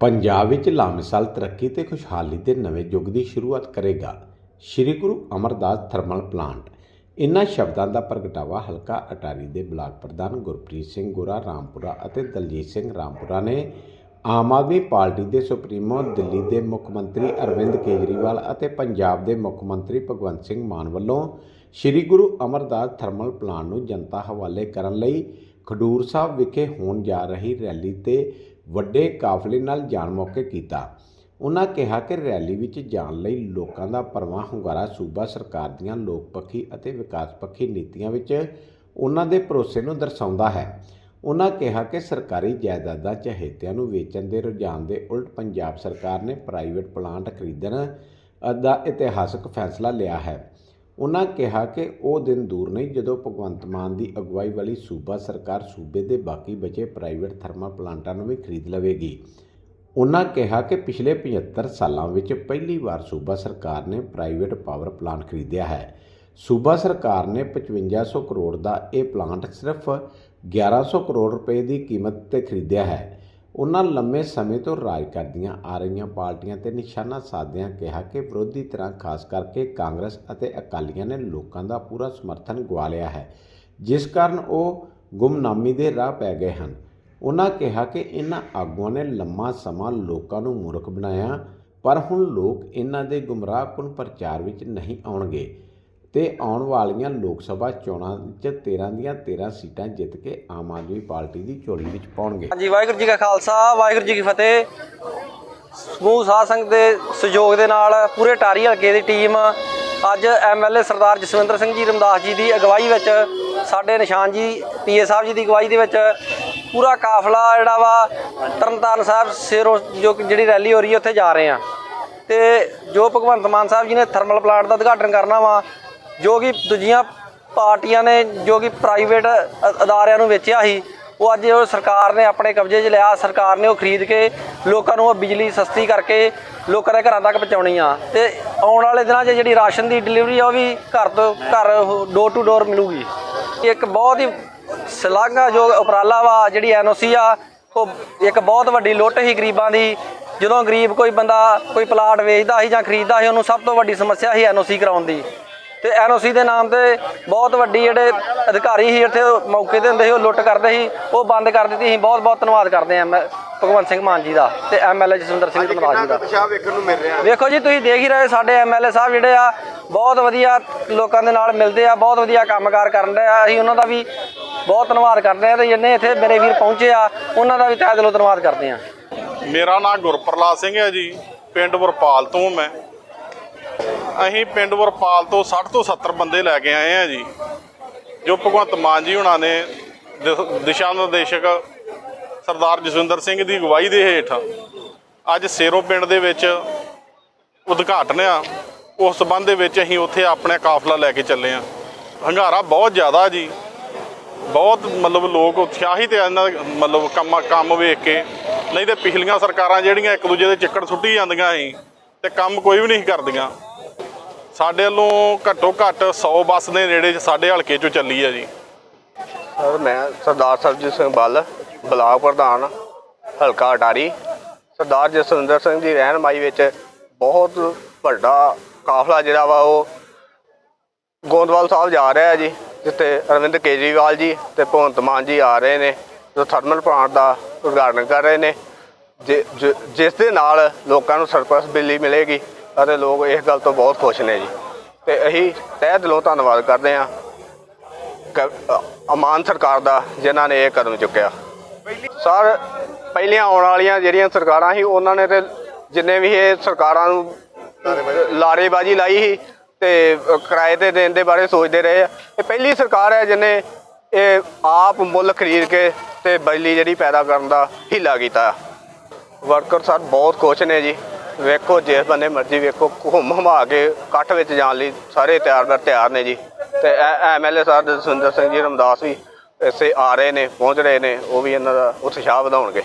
ਪੰਜਾਬ ਵਿੱਚ ਲਾਮਿਸਾਲ ਤਰੱਕੀ ਤੇ ਖੁਸ਼ਹਾਲੀ ਦੇ ਨਵੇਂ ਯੁੱਗ ਦੀ ਸ਼ੁਰੂਆਤ ਕਰੇਗਾ। Shri Guru Amardas thermal plant. ਇਨ੍ਹਾਂ ਸ਼ਬਦਾਂ ਦਾ ਪ੍ਰਗਟਾਵਾ ਹਲਕਾ ਅਟਾਰੀ ਦੇ ਬਲਾਕ ਪ੍ਰਧਾਨ ਗੁਰਪ੍ਰੀਤ ਸਿੰਘ ਗੋਰਾ, ਰਾਮਪੁਰਾ ਅਤੇ ਦਲਜੀਤ ਸਿੰਘ ਰਾਮਪੁਰਾ ਨੇ ਆਮ ਆਦਮੀ ਪਾਰਟੀ ਦੇ ਸੁਪਰੀਮੋ, ਦਿੱਲੀ ਦੇ ਮੁੱਖ ਮੰਤਰੀ ਅਰਵਿੰਦ ਕੇਜਰੀਵਾਲ ਅਤੇ ਪੰਜਾਬ ਦੇ ਮੁੱਖ ਮੰਤਰੀ ਭਗਵੰਤ ਸਿੰਘ ਮਾਨ ਵੱਲੋਂ ਸ੍ਰੀ ਗੁਰੂ ਅਮਰਦਾਸ ਥਰਮਲ ਪਲਾਂਟ ਨੂੰ ਜਨਤਾ ਹਵਾਲੇ ਕਰਨ ਲਈ ਖਡੂਰ ਸਾਹਿਬ ਵਿਖੇ ਹੋਣ ਜਾ ਰਹੀ ਰੈਲੀ ਤੇ ਵੱਡੇ ਕਾਫਲੇ ਨਾਲ ਜਾਣ ਮੌਕੇ ਕੀਤਾ। ਉਹਨਾਂ ਕਿਹਾ ਕਿ ਰੈਲੀ ਵਿੱਚ ਜਾਣ ਲਈ ਲੋਕਾਂ ਦਾ ਪਰਵਾਹ ਹੁੰਗਾਰਾ ਸੂਬਾ ਸਰਕਾਰ ਦੀਆਂ ਲੋਕ ਪੱਖੀ ਅਤੇ ਵਿਕਾਸ ਪੱਖੀ ਨੀਤੀਆਂ ਵਿੱਚ ਉਹਨਾਂ ਦੇ ਭਰੋਸੇ ਨੂੰ ਦਰਸਾਉਂਦਾ ਹੈ। ਉਹਨਾਂ ਕਿਹਾ ਕਿ ਸਰਕਾਰੀ ਜਾਇਦਾਦਾਂ ਚਹੇਤਿਆਂ ਨੂੰ ਵੇਚਣ ਦੇ ਰੁਝਾਨ ਦੇ ਉਲਟ ਪੰਜਾਬ ਸਰਕਾਰ ਨੇ ਪ੍ਰਾਈਵੇਟ ਪਲਾਂਟ ਖਰੀਦਣ ਦਾ ਇਤਿਹਾਸਕ ਫੈਸਲਾ ਲਿਆ ਹੈ। ਉਹਨਾਂ ਕਿਹਾ ਕਿ ਉਹ ਦਿਨ ਦੂਰ ਨਹੀਂ, ਜਦੋਂ ਭਗਵੰਤ ਮਾਨ ਦੀ ਅਗਵਾਈ ਵਾਲੀ ਸੂਬਾ ਸਰਕਾਰ ਸੂਬੇ ਦੇ ਬਾਕੀ ਬਚੇ ਪ੍ਰਾਈਵੇਟ ਥਰਮਲ ਪਲਾਂਟਾਂ ਨੂੰ ਵੀ ਖਰੀਦ ਲਵੇਗੀ। ਉਹਨਾਂ ਕਿਹਾ ਕਿ ਪਿਛਲੇ 75 ਸਾਲਾਂ ਵਿੱਚ ਪਹਿਲੀ ਵਾਰ ਸੂਬਾ ਸਰਕਾਰ ਨੇ ਪ੍ਰਾਈਵੇਟ ਪਾਵਰ ਪਲਾਂਟ ਖਰੀਦਿਆ ਹੈ। ਸੂਬਾ ਸਰਕਾਰ ਨੇ 5500 ਕਰੋੜ ਦਾ ਇਹ ਪਲਾਂਟ ਸਿਰਫ 1100 ਕਰੋੜ ਰੁਪਏ ਦੀ ਕੀਮਤ ਤੇ ਖਰੀਦਿਆ ਹੈ। ਉਹਨਾਂ ਲੰਮੇ ਸਮੇਂ ਤੋਂ ਰਾਜ ਕਰਦੀਆਂ ਆ ਰਹੀਆਂ ਪਾਰਟੀਆਂ ਤੇ ਨਿਸ਼ਾਨਾ ਸਾਧਦਿਆਂ ਕਿਹਾ ਕਿ ਵਿਰੋਧੀ ਤਰ੍ਹਾਂ ਖਾਸ ਕਰਕੇ ਕਾਂਗਰਸ ਅਤੇ ਅਕਾਲੀਆਂ ਨੇ ਲੋਕਾਂ ਦਾ ਪੂਰਾ ਸਮਰਥਨ ਗਵਾ ਲਿਆ ਹੈ, ਜਿਸ ਕਾਰਨ ਉਹ ਗੁੰਮਨਾਮੀ ਦੇ ਰਾਹ ਪੈ ਗਏ ਹਨ। ਉਹਨਾਂ ਕਿਹਾ ਕਿ ਇਹਨਾਂ ਆਗੂਆਂ ਨੇ ਲੰਮਾ ਸਮਾਂ ਲੋਕਾਂ ਨੂੰ ਮੂਰਖ ਬਣਾਇਆ, ਪਰ ਹੁਣ ਲੋਕ ਇਹਨਾਂ ਦੇ ਗੁੰਮਰਾਹਕੁਨ ਪ੍ਰਚਾਰ ਵਿੱਚ ਨਹੀਂ ਆਉਣਗੇ। ਤੇ ਆਉਣ ਵਾਲੀਆਂ ਲੋਕ ਸਭਾ ਚੋਣਾਂ 'ਚ 13 ਦੀਆਂ 13 ਸੀਟਾਂ ਜਿੱਤ ਕੇ ਆਮ ਆਦਮੀ ਪਾਰਟੀ ਦੀ ਝੋਲੀ ਵਿੱਚ ਪਾਉਣਗੇ। ਹਾਂਜੀ, ਵਾਹਿਗੁਰੂ ਜੀ ਕਾ ਖਾਲਸਾ, ਵਾਹਿਗੁਰੂ ਜੀ ਕੀ ਫਤਿਹ। ਸਮੂਹ ਸਾਧ ਸੰਗਤ ਦੇ ਸਹਿਯੋਗ ਦੇ ਨਾਲ ਪੂਰੇ ਟਾਰੀ ਹਲਕੇ ਦੀ ਟੀਮ ਅੱਜ ਐਮਐਲਏ ਸਰਦਾਰ ਜਸਵਿੰਦਰ ਸਿੰਘ ਜੀ ਰਮਦਾਸ ਜੀ ਦੀ ਅਗਵਾਈ ਵਿੱਚ, ਸਾਡੇ ਨਿਸ਼ਾਨ ਜੀ, ਪੀਏ ਸਾਹਿਬ ਜੀ ਦੀ ਅਗਵਾਈ ਦੇ ਵਿੱਚ ਪੂਰਾ ਕਾਫਲਾ ਜਿਹੜਾ ਵਾ, ਤਰਨਤਾਰਨ ਸਾਹਿਬ ਸਿਰੋਂ ਜੋ ਜਿਹੜੀ ਰੈਲੀ ਹੋ ਰਹੀ ਹੈ, ਉੱਥੇ ਜਾ ਰਹੇ ਆ ਤੇ ਜੋ ਭਗਵੰਤ ਮਾਨ ਸਾਹਿਬ ਜੀ ਨੇ ਥਰਮਲ ਪਲਾਂਟ ਦਾ ਉਦਘਾਟਨ ਕਰਨਾ ਵਾ ਜੋ ਕਿ ਦੂਜੀਆਂ ਪਾਰਟੀਆਂ ਨੇ ਜੋ ਕਿ ਪ੍ਰਾਈਵੇਟ ਅਦਾਰਿਆਂ ਨੂੰ ਵੇਚਿਆ ਸੀ, ਉਹ ਅੱਜ ਉਹ ਸਰਕਾਰ ਨੇ ਆਪਣੇ ਕਬਜ਼ੇ 'ਚ ਲਿਆ, ਸਰਕਾਰ ਨੇ ਉਹ ਖਰੀਦ ਕੇ ਲੋਕਾਂ ਨੂੰ ਉਹ ਬਿਜਲੀ ਸਸਤੀ ਕਰਕੇ ਲੋਕਾਂ ਦੇ ਘਰਾਂ ਤੱਕ ਪਹੁੰਚਾਉਣੀ ਆ। ਤੇ ਆਉਣ ਵਾਲੇ ਦਿਨਾਂ 'ਚ ਜਿਹੜੀ ਰਾਸ਼ਨ ਦੀ ਡਿਲੀਵਰੀ ਆ, ਉਹ ਵੀ ਘਰ ਤੋਂ, ਘਰ ਡੋਰ ਟੂ ਡੋਰ ਮਿਲੂਗੀ। ਇੱਕ ਬਹੁਤ ਹੀ ਸ਼ਲਾਘਾਯੋਗ ਉਪਰਾਲਾ ਵਾ, ਜਿਹੜੀ ਐਨਓਸੀ ਆ, ਉਹ ਇੱਕ ਬਹੁਤ ਵੱਡੀ ਲੁੱਟ ਸੀ ਗਰੀਬਾਂ ਦੀ। ਜਦੋਂ ਗਰੀਬ ਕੋਈ ਬੰਦਾ ਕੋਈ ਪਲਾਟ ਵੇਚਦਾ ਸੀ ਜਾਂ ਖਰੀਦਦਾ ਸੀ, ਉਹਨੂੰ ਸਭ ਤੋਂ ਵੱਡੀ ਸਮੱਸਿਆ ਸੀ ਐਨਓਸੀ ਕਰਾਉਣ ਦੀ। ਤੇ ਐਨਓਸੀ ਦੇ ਨਾਮ ਤੇ ਬਹੁਤ ਵੱਡੀ ਜਿਹੜੇ ਅਧਿਕਾਰੀ ਸੀ ਇੱਥੇ ਮੌਕੇ ਤੇ ਹੁੰਦੇ ਸੀ ਉਹ ਲੁੱਟ ਕਰਦੇ ਸੀ ਉਹ ਬੰਦ ਕਰ ਦਿੱਤੀ ਸੀ। ਬਹੁਤ ਬਹੁਤ ਧੰਨਵਾਦ ਕਰਦੇ ਆ ਮੈਂ ਭਗਵੰਤ ਸਿੰਘ ਮਾਨ ਜੀ ਦਾ ਤੇ ਐਮਐਲਏ ਜਸਵਿੰਦਰ ਸਿੰਘ ਧੰਨਵਾਦ ਜੀ ਦਾ। ਉਤਸ਼ਾਹ ਵੇਖਣ ਨੂੰ ਮਿਲ ਰਿਹਾ? ਵੇਖੋ ਜੀ ਤੁਸੀਂ ਦੇਖ ਹੀ ਰਹੇ ਸਾਡੇ ਐਮਐਲਏ ਸਾਹਿਬ ਜਿਹੜੇ ਆ ਬਹੁਤ ਵਧੀਆ ਲੋਕਾਂ ਦੇ ਨਾਲ ਮਿਲਦੇ ਆ ਬਹੁਤ ਵਧੀਆ ਕੰਮਕਾਰ ਕਰਨ ਰਹੇ ਆ। ਅਸੀਂ ਉਹਨਾਂ ਦਾ ਵੀ ਬਹੁਤ ਧੰਨਵਾਦ ਕਰਦੇ ਆ ਤੇ ਜਿੰਨੇ ਇੱਥੇ ਮੇਰੇ ਵੀਰ ਪਹੁੰਚੇ ਆ ਉਹਨਾਂ ਦਾ ਵੀ ਤਹਿ ਦਿਲੋਂ ਧੰਨਵਾਦ ਕਰਦੇ ਆ ਮੇਰਾ ਨਾਮ ਗੁਰਪ੍ਰਲਾਦ ਸਿੰਘ ਹੈ ਜੀ ਪਿੰਡ ਵਰਪਾਲ ਤੋਂ ਮੈਂ। ਅਸੀਂ ਪਿੰਡ ਵਰਪਾਲ ਤੋਂ 60 ਤੋਂ 70 ਬੰਦੇ ਲੈ ਕੇ ਆਏ ਆ ਜੀ, ਜੋ ਭਗਵੰਤ ਮਾਨ ਜੀ ਹੁਣਾਂ ਨੇ ਦਿਸ਼ਾ ਨਿਰਦੇਸ਼ਕ ਸਰਦਾਰ ਜਸਵਿੰਦਰ ਸਿੰਘ ਦੀ ਅਗਵਾਈ ਦੇ ਹੇਠ ਅੱਜ ਸੇਰੋ ਪਿੰਡ ਦੇ ਵਿੱਚ ਉਦਘਾਟਨ ਆ। ਉਸ ਸਬੰਧ ਦੇ ਵਿੱਚ ਅਸੀਂ ਉੱਥੇ ਆਪਣੇ ਕਾਫਲਾ ਲੈ ਕੇ ਚੱਲੇ ਆ। ਹੰਗਾਰਾ ਬਹੁਤ ਜ਼ਿਆਦਾ ਜੀ। ਬਹੁਤ ਮਤਲਬ ਲੋਕ ਉਤਸ਼ਾਹਿਤ ਆ ਇਹਨਾਂ ਮਤਲਬ ਕੰਮ ਕੰਮ ਵੇਖ ਕੇ। ਨਹੀਂ ਤੇ ਪਿਛਲੀਆਂ ਸਰਕਾਰਾਂ ਜਿਹੜੀਆਂ ਇੱਕ ਦੂਜੇ ਦੇ ਚੱਕੜ ਸੁੱਟੀ ਜਾਂਦੀਆਂ ਸੀ ਤੇ ਕੰਮ ਕੋਈ ਵੀ ਨਹੀਂ ਕਰਦੀਆਂ। ਸਾਡੇ ਵੱਲੋਂ ਘੱਟੋ ਘੱਟ 100 ਬੱਸ ਦੇ ਨੇੜੇ ਸਾਡੇ ਹਲਕੇ ਚੋਂ ਚੱਲੀ ਹੈ ਜੀ। ਸਰ, ਮੈਂ ਸਰਦਾਰ ਸਰਜੀਤ ਸਿੰਘ ਬੱਲ, ਬਲਾਕ ਪ੍ਰਧਾਨ, ਹਲਕਾ ਅਟਾਰੀ। ਸਰਦਾਰ ਜਸਵਿੰਦਰ ਸਿੰਘ ਦੀ ਰਹਿਨਮਾਈ ਵਿੱਚ ਬਹੁਤ ਵੱਡਾ ਕਾਫਲਾ ਜਿਹੜਾ ਵਾ ਉਹ ਗੋਂਦਵਾਲ ਸਾਹਿਬ ਜਾ ਰਿਹਾ ਹੈ ਜੀ, ਜਿੱਥੇ ਅਰਵਿੰਦ ਕੇਜਰੀਵਾਲ ਜੀ ਤੇ ਭਗਵੰਤ ਮਾਨ ਜੀ ਆ ਰਹੇ ਨੇ, ਜੋ ਥਰਮਲ ਪਲਾਂਟ ਦਾ ਉਦਘਾਟਨ ਕਰ ਰਹੇ ਨੇ। ਜਿ- ਜਿਸ ਦੇ ਨਾਲ ਲੋਕਾਂ ਨੂੰ ਸਰਪਲਸ ਬਿਜਲੀ ਮਿਲੇਗੀ ਅਤੇ ਲੋਕ ਇਸ ਗੱਲ ਤੋਂ ਬਹੁਤ ਖੁਸ਼ ਨੇ ਜੀ। ਤੇ ਅਸੀਂ ਤਹਿ ਦਿਲੋਂ ਧੰਨਵਾਦ ਕਰਦੇ ਹਾਂ ਕ- ਅਮਾਨ ਸਰਕਾਰ ਦਾ, ਜਿਨ੍ਹਾਂ ਨੇ ਇਹ ਕਦਮ ਚੁੱਕਿਆ। ਸਰ, ਪਹਿਲੀਆਂ ਆਉਣ ਵਾਲੀਆਂ ਜਿਹੜੀਆਂ ਸਰਕਾਰਾਂ ਸੀ, ਉਹਨਾਂ ਨੇ ਤੇ ਜਿੰਨੇ ਵੀ ਇਹ ਸਰਕਾਰਾਂ ਨੂੰ ਲਾਰੇਬਾਜ਼ੀ ਲਾਈ ਸੀ ਤੇ ਕਿਰਾਏ ਤੇ ਦੇਣ ਦੇ ਬਾਰੇ ਸੋਚਦੇ ਰਹੇ ਆ। ਇਹ ਪਹਿਲੀ ਸਰਕਾਰ ਹੈ ਜਿਹਨੇ ਇਹ ਆਪ ਮੁੱਲ ਖਰੀਦ ਕੇ ਤੇ ਬਿਜਲੀ ਜਿਹੜੀ ਪੈਦਾ ਕਰਨ ਦਾ ਹੀਲਾ ਕੀਤਾ। ਵਰਕਰ ਸਰ ਬਹੁਤ ਖੁਸ਼ ਨੇ ਜੀ। ਵੇਖੋ, ਜਿਸ ਬੰਦੇ ਮਰਜ਼ੀ ਵੇਖੋ, ਘੁੰਮ ਹਮਾ ਕੇ ਇਕੱਠ ਵਿੱਚ ਜਾਣ ਲਈ ਸਾਰੇ ਤਿਆਰ ਬਰ ਤਿਆਰ ਨੇ ਜੀ। ਤੇ ਐਮਐਲਏ ਸਾਹਿਬ ਜਸਵਿੰਦਰ ਸਿੰਘ ਜੀ, ਰਮਦਾਸ ਵੀ ਇਸੇ ਆ ਰਹੇ ਨੇ, ਪਹੁੰਚ ਰਹੇ ਨੇ, ਉਹ ਵੀ ਇਹਨਾਂ ਦਾ ਉਤਸ਼ਾਹ ਵਧਾਉਣਗੇ।